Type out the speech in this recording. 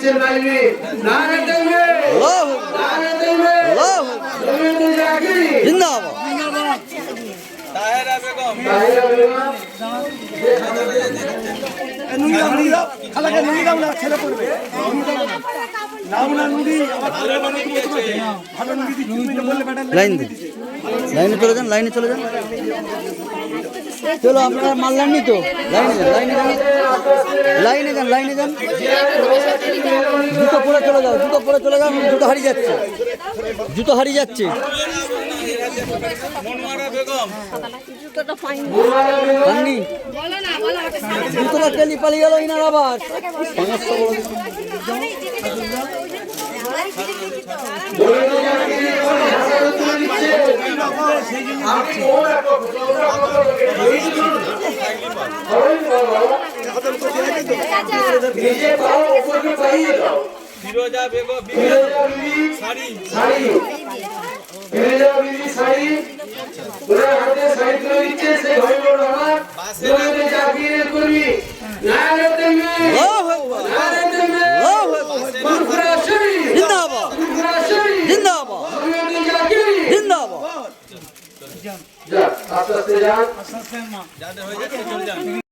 দিচ্ছেন লাইনে নারে দেবে। আল্লাহু দেবে। আল্লাহু জমিয়তে জাকিরি জিন্দাবাদ। তাহেরা বেগম। খালাকে নুড়ি দাও না ছেলে করবে নাও না নুড়ি আমার ছেলে বানাতে বলতে ভালো নুড়ি দিচ্ছি বললে বেটা লাইন লাইনে চলে যান লাইনে চলে যান। চলো আপনারা নি তো? লাইনে যান লাইনে যান। লাইনে যান লাইনে যান। জুতো পরে চলে যাও জুতো পরে চলে যাও জুতো হারিয়ে যাচ্ছে। জুতো হারিয়ে যাচ্ছে। জুতোটা কেলি পালিয়ে গেল ইনার আবার। সমস্যা বড় নিজে পাও উপরকে পাইয়ে দাও ফিরোজা বেগম ফিরোজা বিবি শাড়ি শাড়ি ফিরোজা বিবি শাড়ি ওরা হাতে শাড়ি তুলে দিচ্ছে সেই ভাই বোন আমার জমিতে জাকিরে করি নারে দেবে নারে দেবে আল্লাহু আকবার জিন্দাবাদ। ফুরফুরা শরীফ জিন্দাবাদ। জমিতে জাকিরি জিন্দাবাদ যা আস্তে আস্তে যান। যাদের হয়ে যাচ্ছে চলে যান।